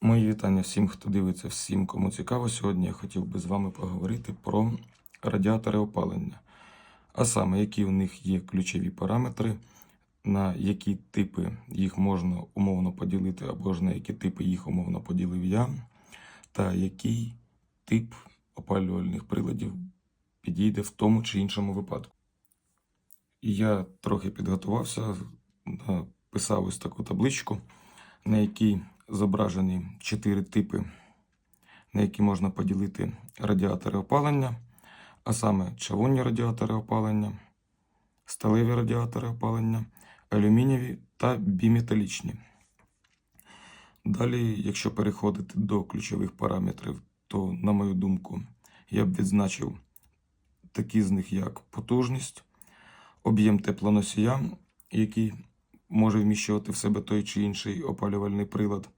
Мої вітання всім, хто дивиться, всім, кому цікаво. Сьогодні я хотів би з вами поговорити про радіатори опалення. А саме, які у них є ключові параметри, на які типи їх можна умовно поділити, або ж на які типи їх умовно поділив я, та який тип опалювальних приладів підійде в тому чи іншому випадку. Я трохи підготувався, написав ось таку табличку, на якій зображені чотири типи, на які можна поділити радіатори опалення, а саме чавунні радіатори опалення, сталеві радіатори опалення, алюмінієві та біметалічні. Далі, якщо переходити до ключових параметрів, то, на мою думку, я б відзначив такі з них, як потужність, об'єм теплоносія, який може вміщувати в себе той чи інший опалювальний прилад,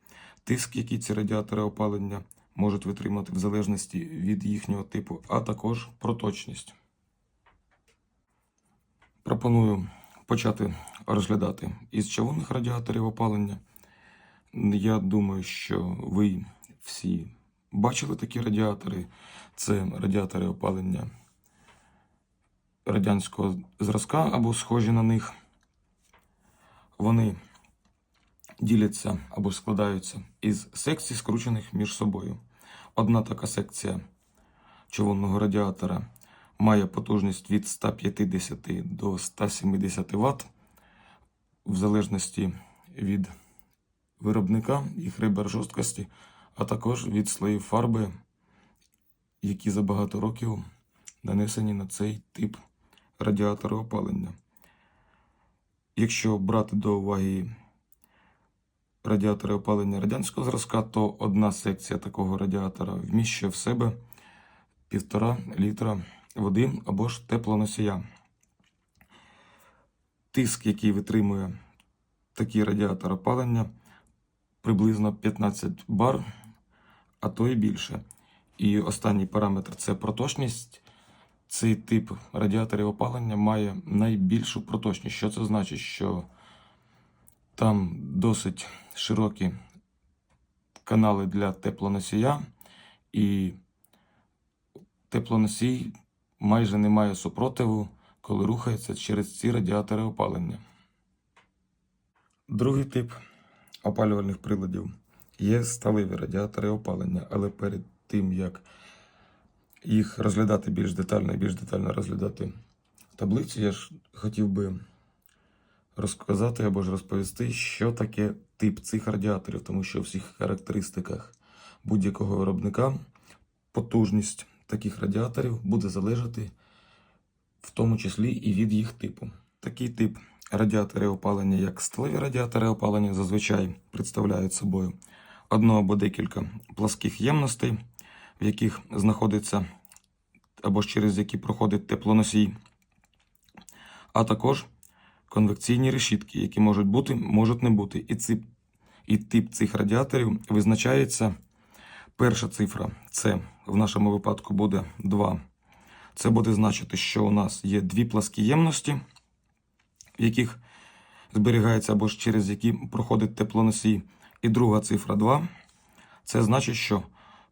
тиск, який ці радіатори опалення можуть витримати в залежності від їхнього типу, а також проточність. Пропоную почати розглядати із чавунних радіаторів опалення. Я думаю, що ви всі бачили такі радіатори. Це радіатори опалення радянського зразка або схожі на них. Вони діляться або складаються із секцій, скручених між собою. Одна така секція човонного радіатора має потужність від 150 до 170 Вт, в залежності від виробника, їх ребер жорсткості, а також від слоїв фарби, які за багато років нанесені на цей тип радіатора опалення. Якщо брати до уваги радіатори опалення радянського зразка, то одна секція такого радіатора вміщує в себе півтора літра води або ж теплоносія. Тиск, який витримує такий радіатор опалення, приблизно 15 бар, а то і більше. І останній параметр це проточність. Цей тип радіаторів опалення має найбільшу проточність. Що це значить? Що там досить широкі канали для теплоносія, і теплоносій майже не має супротиву, коли рухається через ці радіатори опалення. Другий тип опалювальних приладів є сталеві радіатори опалення, але перед тим як їх розглядати більш детально і більш детально розглядати таблицю, я ж хотів би розказати або ж розповісти, що таке тип цих радіаторів, тому що в всіх характеристиках будь-якого виробника потужність таких радіаторів буде залежати в тому числі і від їх типу. Такий тип радіаторів опалення, як сталеві радіатори опалення, зазвичай представляють собою одну або декілька пласких ємностей, в яких знаходиться або через які проходить теплоносій, а також конвекційні решітки, які можуть бути, можуть не бути. І, ці, і тип цих радіаторів визначається. Перша цифра це в нашому випадку буде 2. Це буде значити, що у нас є дві пласкі ємності, в яких зберігається або ж через які проходить теплоносій. І друга цифра 2. Це значить, що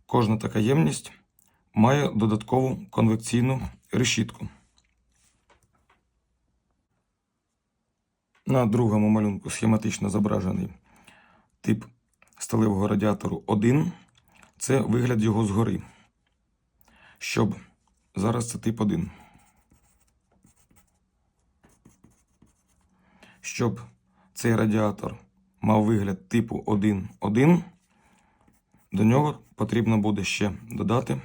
кожна така ємність має додаткову конвекційну решітку. На другому малюнку схематично зображений тип сталевого радіатору 1. Це вигляд його згори. Щоб зараз це тип 1. Щоб цей радіатор мав вигляд типу 1.1, до нього потрібно буде ще додати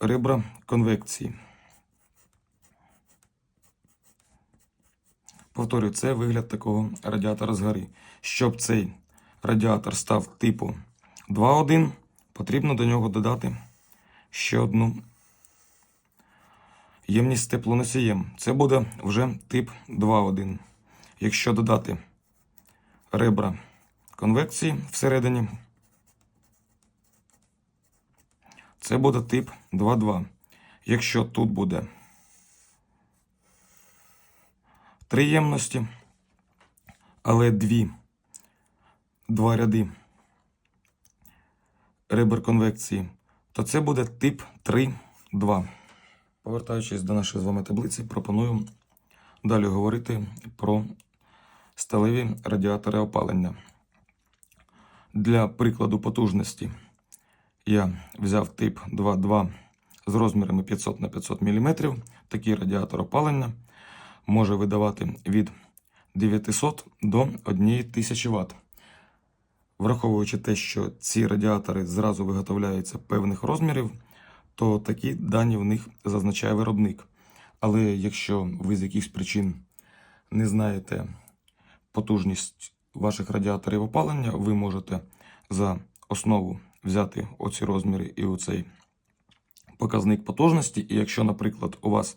ребра конвекції. Повторюю, це вигляд такого радіатора згори. Щоб цей радіатор став типу 2.1, потрібно до нього додати ще одну ємність теплоносієм. Це буде вже тип 2.1. Якщо додати ребра конвекції всередині, це буде тип 2.2. Якщо тут буде три ємності, але дві два ряди ребер конвекції, то це буде тип 3-2. Повертаючись до нашої з вами таблиці, пропоную далі говорити про сталеві радіатори опалення. Для прикладу потужності я взяв тип 2.2 з розмірами 500 на 500 мм. Такий радіатор опалення може видавати від 900 до 1000 Вт. Враховуючи те, що ці радіатори зразу виготовляються певних розмірів, то такі дані в них зазначає виробник. Але якщо ви з якихось причин не знаєте потужність ваших радіаторів опалення, ви можете за основу взяти оці розміри і оцей показник потужності. І якщо, наприклад, у вас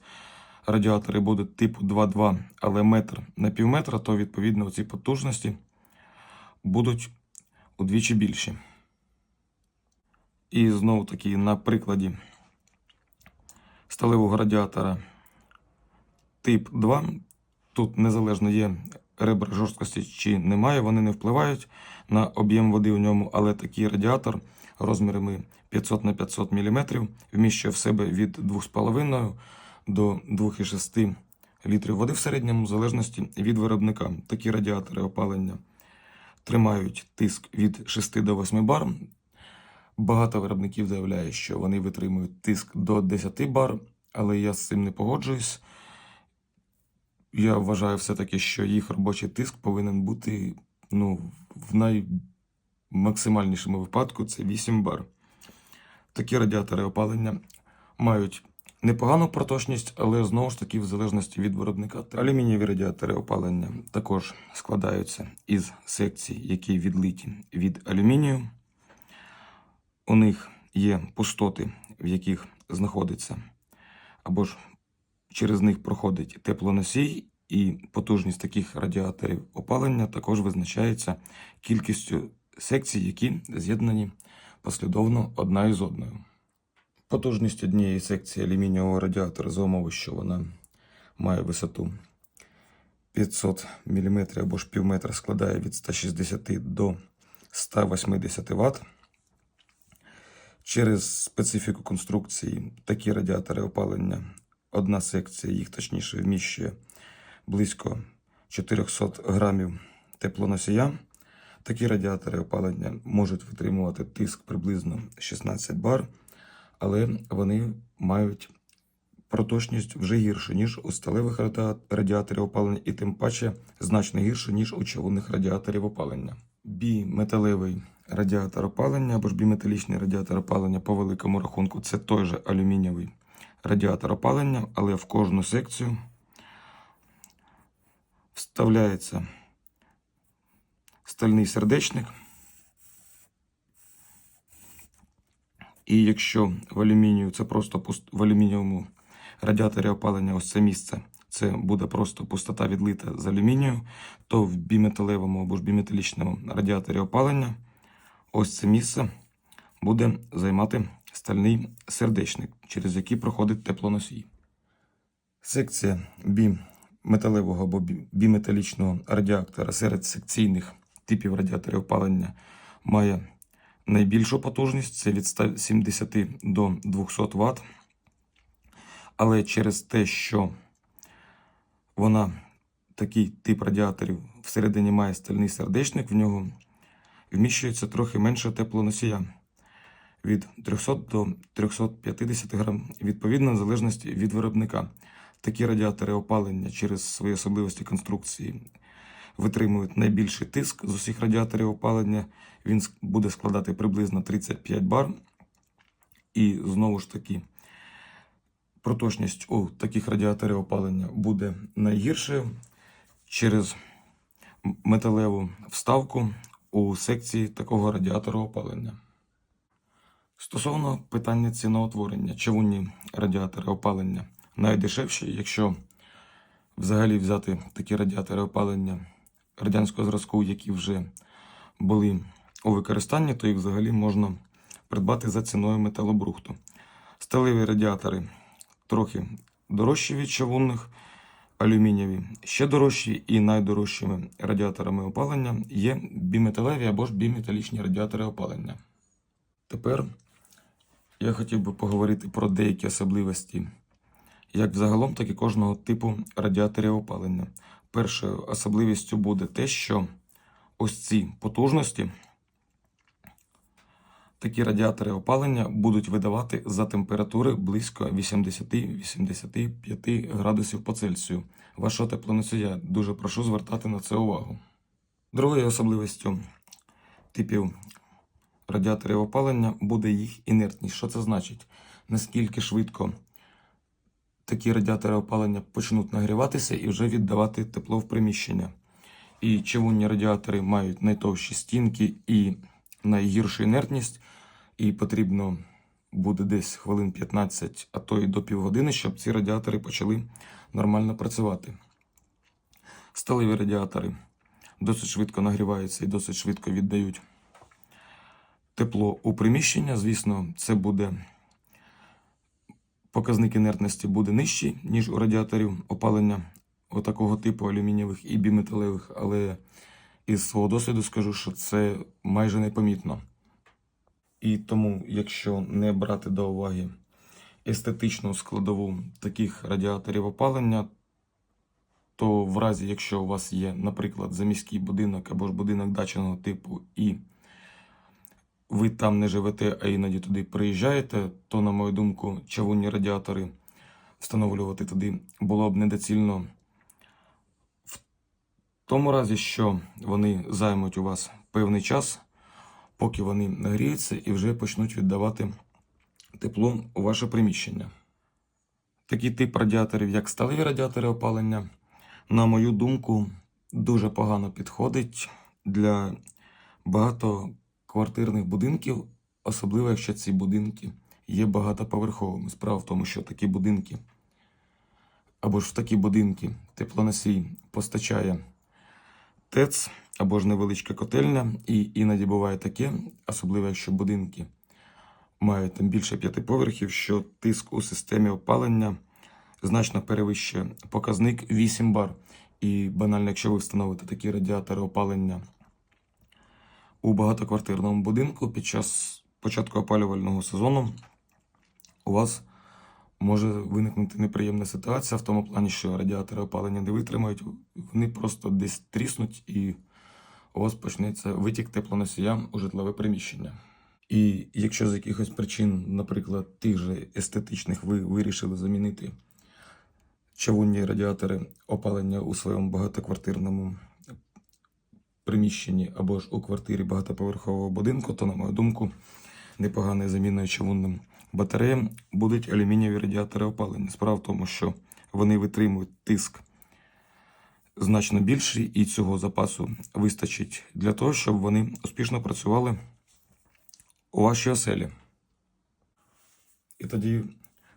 радіатори будуть типу 2.2, але метр на пів метра, то відповідно ці потужності будуть удвічі більші. І знову таки на прикладі сталевого радіатора тип 2. Тут незалежно є ребра жорсткості чи немає, вони не впливають на об'єм води у ньому, але такий радіатор розмірами 500 на 500 мм вміщує в себе від 2,5 до 2,6 літрів води в середньому, в залежності від виробника. Такі радіатори опалення тримають тиск від 6 до 8 бар. Багато виробників заявляє, що вони витримують тиск до 10 бар, але я з цим не погоджуюсь. Я вважаю все-таки, що їх робочий тиск повинен бути ну, в наймаксимальнішому випадку це 8 бар. Такі радіатори опалення мають непогану проточність, але знову ж таки в залежності від виробника. Алюмінієві радіатори опалення також складаються із секцій, які відлиті від алюмінію. У них є пустоти, в яких знаходиться або ж через них проходить теплоносій, і потужність таких радіаторів опалення також визначається кількістю секцій, які з'єднані послідовно одна із одною. Потужність однієї секції алюмінієвого радіатора за умови, що вона має висоту 500 мм або ж пів метра складає від 160 до 180 Вт. Через специфіку конструкції такі радіатори опалення, одна секція їх точніше вміщує близько 400 грамів теплоносія. Такі радіатори опалення можуть витримувати тиск приблизно 16 бар, але вони мають проточність вже гіршу, ніж у сталевих радіаторів опалення, і тим паче значно гірше, ніж у човунних радіаторів опалення. Біметалевий радіатор опалення або ж біметалічний радіатор опалення по великому рахунку це той же алюмінієвий радіатор опалення, але в кожну секцію вставляється стальний сердечник. І якщо в алюмінію це просто в алюмінієвому радіаторі опалення ось це місце, це буде просто пустота відлита з алюмінію, то в біметалевому або ж біметалічному радіаторі опалення ось це місце буде займати стальний сердечник, через який проходить теплоносій. Секція біметалевого або біметалічного радіатора серед секційних типів радіаторів опалення має найбільшу потужність це від 170 до 200 Вт. Але через те, що вона такий тип радіаторів всередині має стальний сердечник, в нього вміщується трохи менше теплоносія від 300 до 350 грам, відповідно, в залежності від виробника. Такі радіатори опалення через свої особливості конструкції витримують найбільший тиск з усіх радіаторів опалення. Він буде складати приблизно 35 бар. І знову ж таки, проточність у таких радіаторів опалення буде найгіршою через металеву вставку у секції такого радіатора опалення. Стосовно питання ціноутворення, човунні радіатори опалення найдешевші, якщо взагалі взяти такі радіатори опалення радянського зразку, які вже були у використанні, то їх взагалі можна придбати за ціною металобрухту. Сталеві радіатори трохи дорожчі від чавунних, алюмінієві. Ще дорожчі і найдорожчими радіаторами опалення є біметалеві або ж біметалічні радіатори опалення. Тепер я хотів би поговорити про деякі особливості як взагалом, так і кожного типу радіаторів опалення. Першою особливістю буде те, що ось ці потужності, такі радіатори опалення будуть видавати за температури близько 80-85 градусів по Цельсію. Вашого теплоносія дуже прошу звертати на це увагу. Другою особливістю типів радіаторів опалення буде їх інертність. Що це значить? Наскільки швидко такі радіатори опалення почнуть нагріватися і вже віддавати тепло в приміщення. І чавунні радіатори мають найтовщі стінки і найгіршу інертність, і потрібно буде десь хвилин 15, а то й до півгодини, щоб ці радіатори почали нормально працювати. Сталеві радіатори досить швидко нагріваються і досить швидко віддають тепло у приміщення. Звісно, це буде показник інертності буде нижчий, ніж у радіаторів опалення отакого типу алюмінієвих і біметалевих, але із свого досвіду скажу, що це майже непомітно. І тому, якщо не брати до уваги естетичну складову таких радіаторів опалення, то в разі, якщо у вас є, наприклад, заміський будинок або ж будинок дачного типу, і ви там не живете, а іноді туди приїжджаєте, то, на мою думку, чавунні радіатори встановлювати туди було б недоцільно в тому разі, що вони займуть у вас певний час, поки вони нагріються і вже почнуть віддавати тепло у ваше приміщення. Такий тип радіаторів, як сталеві радіатори опалення, на мою думку, дуже погано підходить для багатоквартирних будинків, особливо якщо ці будинки є багатоповерховими. Справа в тому, що такі будинки або ж в такі будинки теплоносій постачає ТЕЦ або ж невеличка котельня, і іноді буває таке, особливо якщо будинки мають там більше п'яти поверхів, що тиск у системі опалення значно перевищує показник 8 бар. І банально, якщо ви встановите такі радіатори опалення у багатоквартирному будинку під час початку опалювального сезону, у вас може виникнути неприємна ситуація в тому плані, що радіатори опалення не витримають, вони просто десь тріснуть і у вас почнеться витік теплоносія у житлове приміщення. І якщо з якихось причин, наприклад, тих же естетичних, ви вирішили замінити чавунні радіатори опалення у своєму багатоквартирному приміщенні або ж у квартирі багатоповерхового будинку, то, на мою думку, непоганою заміною чавунним батареям будуть алюмінієві радіатори опалення. Справа в тому, що вони витримують тиск значно більший, і цього запасу вистачить для того, щоб вони успішно працювали у вашій оселі. І тоді,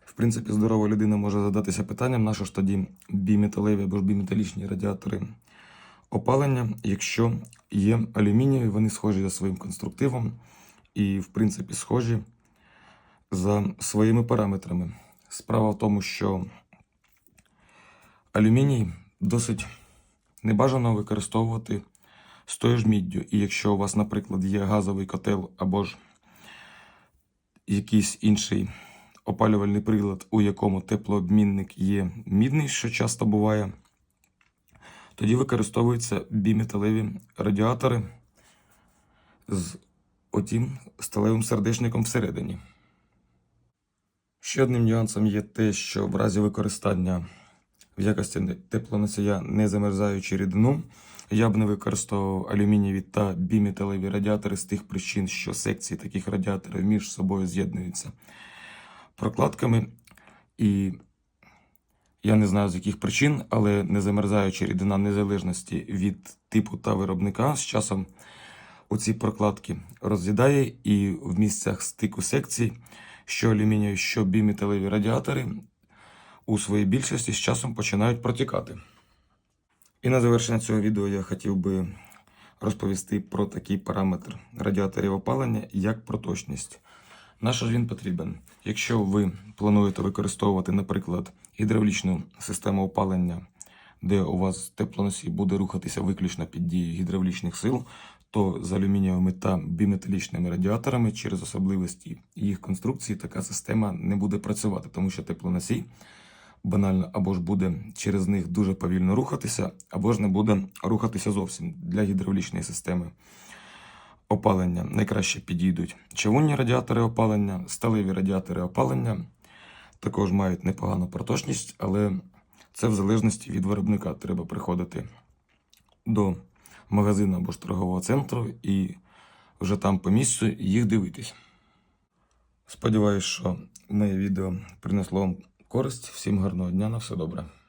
в принципі, здорова людина може задатися питанням, на що ж тоді біметалеві або ж біметалічні радіатори опалення, якщо є алюмінієві, вони схожі за своїм конструктивом і, в принципі, схожі за своїми параметрами. Справа в тому, що алюміній досить небажано використовувати з тою ж міддю. І якщо у вас, наприклад, є газовий котел або ж якийсь інший опалювальний прилад, у якому теплообмінник є мідний, що часто буває, тоді використовуються біметалеві радіатори з отім сталевим сердечником всередині. Ще одним нюансом є те, що в разі використання в якості теплоносія не замерзаючи рідину, я б не використовував алюмінієві та біметалеві радіатори з тих причин, що секції таких радіаторів між собою з'єднуються прокладками. І я не знаю з яких причин, але не замерзаюча рідина незалежності від типу та виробника з часом оці прокладки роз'їдає і в місцях стику секцій, що алюмінієві, що біметалеві радіатори у своїй більшості з часом починають протікати. І на завершення цього відео я хотів би розповісти про такий параметр радіаторів опалення, як проточність. На що ж він потрібен? Якщо ви плануєте використовувати, наприклад, гідравлічну систему опалення де у вас теплоносій буде рухатися виключно під дією гідравлічних сил, то з алюмінієвими та біметалічними радіаторами через особливості їх конструкції така система не буде працювати, тому що теплоносій банально або ж буде через них дуже повільно рухатися, або ж не буде рухатися зовсім для гідравлічної системи. Опалення найкраще підійдуть чавунні радіатори опалення, сталеві радіатори опалення також мають непогану проточність, але це в залежності від виробника. Треба приходити до магазину або ж торгового центру і вже там по місцю їх дивитись. Сподіваюсь, що моє відео принесло вам користь. Всім гарного дня, на все добре.